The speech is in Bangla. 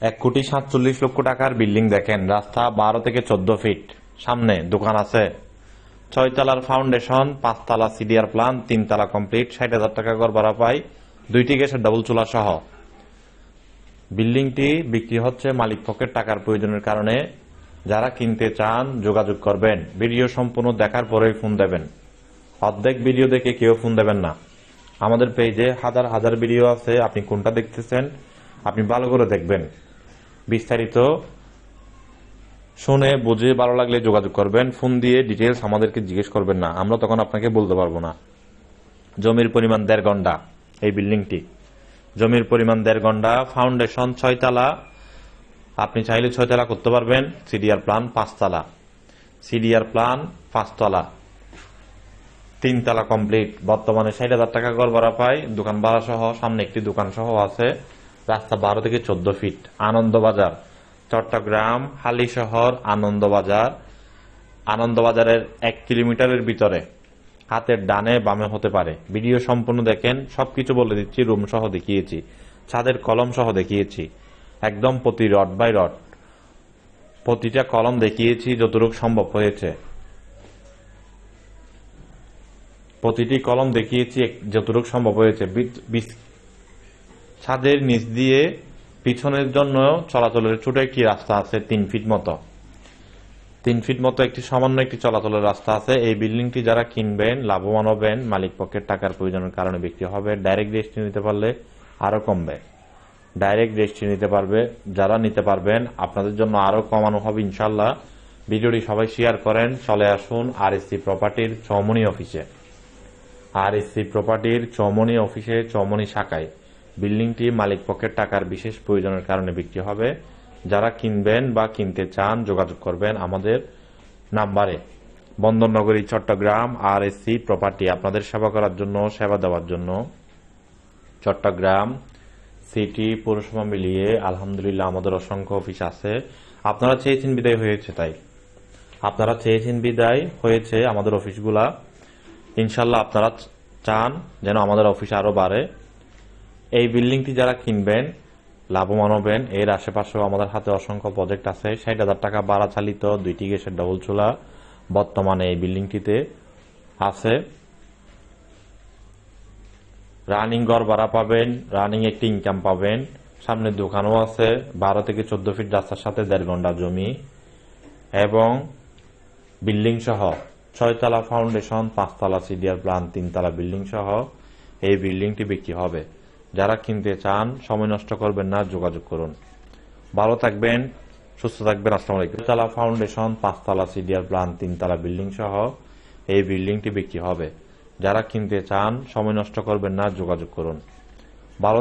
এক কোটি সাতচল্লিশ লক্ষ টাকার বিল্ডিং দেখেন। রাস্তা বারো থেকে চোদ্দ ফিট। সামনে দোকান আছে। ছয়তলার ফাউন্ডেশন, পাঁচতলা সিডিআর প্ল্যান তিনতলা কমপ্লিট, ষাট হাজার টাকা ঘর ভাড়া পাই দুইটি গ্যাসের ডাবল চুলা সহ। বিল্ডিংটি বিক্রি হচ্ছে মালিক পক্ষের টাকার প্রয়োজনের কারণে। যারা কিনতে চান, যোগাযোগ করবেন। ভিডিও সম্পূর্ণ দেখার পরেই ফোন দেবেন। অর্ধেক ভিডিও দেখে কেউ ফোন দেবেন না। আমাদের পেজে হাজার হাজার ভিডিও আছে। আপনি কোনটা দেখতেছেন? আপনি ভালো করে দেখবেন। বিস্তারিত শুনে বুঝে ভালো লাগলে যোগাযোগ করবেন, ফোন দিয়ে ডিটেলস আমাদেরকে জিজ্ঞেস করবেন না, আমরা তখন আপনাকে বলতে পারব না। জমির পরিমাণ দেড় ঘণ্টা, এই বিল্ডিংটি। জমির পরিমাণ দেড় ঘণ্টা ফাউন্ডেশন ছয়তলা আপনি চাইলে ছয়তলা করতে পারবেন সিডিআর প্ল্যান পাঁচতলা সিডিআর প্ল্যান পাঁচতলা তিনতলা কমপ্লিট বর্তমানে ষাট হাজার টাকা ঘর ভাড়া পাই দোকান ভাড়া সহ, সামনে একটি দোকান সহ আছে। রাস্তা বারো থেকে চোদ্দ ফিট আনন্দবাজার, চট্টগ্রাম, হালি শহর, আনন্দবাজার, আনন্দবাজারের এক কিলোমিটারের ভিতরে। হাতের ডানে বামে হতে পারে। ভিডিও সম্পূর্ণ দেখেন, সবকিছু বলে দিচ্ছি রুম সহ দেখিয়েছি। ছাদের কলম সহ দেখিয়েছি। একদম প্রতি রড বাই রড। প্রতিটা কলম দেখিয়েছি যতটুকু সম্ভব হয়েছে। প্রতিটি কলম দেখিয়েছি যতটুকু সম্ভব হয়েছে। ছাদের নিচ দিয়ে পিছনের জন্য চলাচলের ছোট একটি রাস্তা আছে তিন ফিট মতো। তিন ফিট মতো একটি সামান্য একটি চলাচলের রাস্তা আছে। এই বিল্ডিংটি যারা কিনবেন, লাভবান হবেন, মালিক পক্ষের টাকার প্রয়োজনের কারণে বিক্রি হবে। ডাইরেক্ট রেজিস্ট্রি নিতে পারলে আরও কমবে। ডাইরেক্ট রেজিস্ট্রি নিতে পারবে, যারা নিতে পারবেন, আপনাদের জন্য আরও কমানো হবে ইনশাল্লাহ ভিডিওটি সবাই শেয়ার করেন, চলে আসুন আর এসসি প্রপার্টির চৌমনি অফিসে। আর এসসি প্রপার্টির চৌমনি অফিসে, চৌমনি শাখায়। বিল্ডিংটি মালিক পক্ষের টাকার বিশেষ প্রয়োজনের কারণে বিক্রি হবে। যারা কিনবেন বা কিনতে চান, যোগাযোগ করবেন আমাদের নাম্বারে। বন্দরনগরী, চট্টগ্রাম আর এসসি প্রপার্টি আপনাদের সেবা করার জন্য, সেবা দেওয়ার জন্য। চট্টগ্রাম সিটি পৌরসভা মিলিয়ে আলহামদুলিল্লাহ আমাদের অসংখ্য অফিস আছে। আপনারা চেয়েছেন বিদায় হয়েছে তাই। আপনারা চেয়েছেন বিদায় হয়েছে আমাদের অফিসগুলা ইনশাল্লাহ আপনারা চান যেন আমাদের অফিস আরও বাড়ে। এই বিল্ডিংটি যারা কিনবেন, লাভবান হবেন, এর আশেপাশেও আমাদের হাতে অসংখ্য প্রজেক্ট আছে। ষাট হাজার টাকা ভাড়া চালিত, দুইটি গ্যাসের ডবল চুলা বর্তমানে এই বিল্ডিংটিতে আছে। রানিং ঘর ভাড়া পাবেন, রানিং একটি ইনকাম পাবেন। সামনে দোকানও আছে, বারো থেকে চোদ্দ ফিট রাস্তার সাথে দেড় ঘণ্টা জমি। এবং বিল্ডিং সহ ছয়তলা ফাউন্ডেশন পাঁচতলা সিডিআর প্ল্যান তিনতলা বিল্ডিং সহ এই বিল্ডিংটি বিক্রি হবে। যারা কিনতে চান, সময় নষ্ট করবেন না, যোগাযোগ করুন। ভালো থাকবেন, সুস্থ থাকবেন, আসসালামু আলাইকুম। তালা ফাউন্ডেশন, পাঁচতলা সিডিয়ার প্লান, তিনতলা বিল্ডিং সহ এই বিল্ডিংটি বিক্রি হবে। যারা কিনতে চান, সময় নষ্ট করবেন না, যোগাযোগ করুন। ভালো